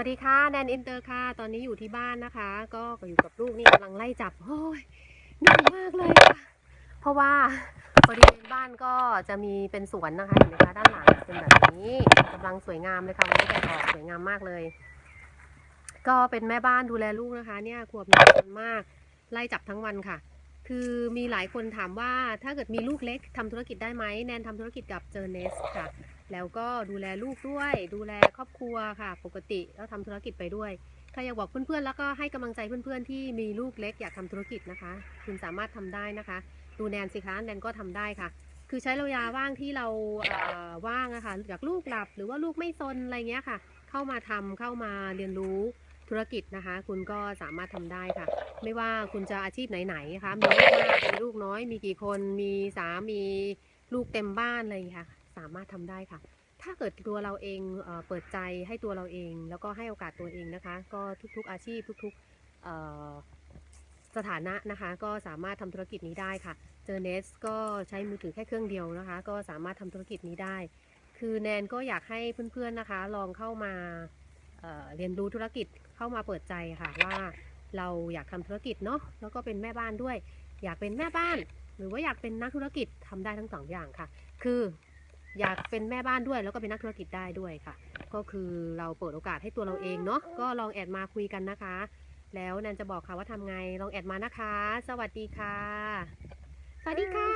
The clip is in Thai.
วัสดีค่ะแนนอินเตอร์ค่ะ ตอนนี้อยู่ที่บ้านนะคะ ก็อยู่กับลูกนี่กำลังไล่จับโอ้ยเหนื่อยมากเลยค่ะ เพราะว่าบริเวณบ้านก็จะมีเป็นสวนนะคะเห็นไหมคะด้านหลังเป็นแบบนี้กำลังสวยงามเลยค่ะวันนี้แดดออกสวยงามมากเลย ก็เป็นแม่บ้านดูแลลูกนะคะ เนี่ยขวบหนึ่งคนมาก ไล่จับทั้งวันค่ะ คือมีหลายคนถามว่าถ้าเกิดมีลูกเล็กทำธุรกิจได้ไหมแนนทำธุรกิจกับเจอเนสค่ะ แล้วก็ดูแลลูกด้วย ดูแลครอบครัวค่ะ ปกติแล้วทำธุรกิจไปด้วยถ้าอยากบอกเพื่อนๆแล้วก็ให้กำลังใจเพื่อนๆ ที่มีลูกเล็กอยากทำธุรกิจนะคะ คุณสามารถทำได้นะคะ ดูแนนสิคะแนนก็ทำได้ค่ะ คือใช้ระยะว่างที่เราว่างอะค่ะอยากลูกหลับหรือว่าลูกไม่ซนอะไรเงี้ยค่ะ เข้ามาทำเข้ามาเรียนรู้ ธุรกิจนะคะ คุณก็สามารถทำได้ค่ะ ไม่ว่าคุณจะอาชีพไหนๆนะคะมีลูกมากมีลูกน้อย มีกี่คนมีสามีลูกเต็มบ้านอะไรอย่างเงี้ยค่ะสามารถทำได้ค่ะ ถ้าเกิดตัวเราเองเอเปิดใจให้ตัวเราเอง แล้วก็ให้โอกาสตัวเองนะคะ ก็ทุกๆอาชีพทุกๆสถานะนะคะ ก็สามารถทำธุรกิจนี้ได้ค่ะเจอเนสก็ใช้มือถือแค่เครื่องเดียวนะคะ ก็สามารถทำธุรกิจนี้ได้ คือแนนก็อยากให้เพื่อนๆนะคะ ลองเข้ามา เรียนรู้ธุรกิจเข้ามาเปิดใจค่ะว่าเราอยากทำธุรกิจเนาะแล้วก็เป็นแม่บ้านด้วย อยากเป็นแม่บ้าน หรือว่าอยากเป็นนักธุรกิจทำได้ทั้งสองอย่างค่ะ คืออยากเป็นแม่บ้านด้วย แล้วก็เป็นนักธุรกิจได้ด้วยค่ะ ก็คือเราเปิดโอกาสให้ตัวเราเองเนาะก็ลองแอดมาคุยกันนะคะ แล้วแนนจะบอกค่ะว่าทำไงลองแอดมานะคะ สวัสดีค่ะ สวัสดีค่ะ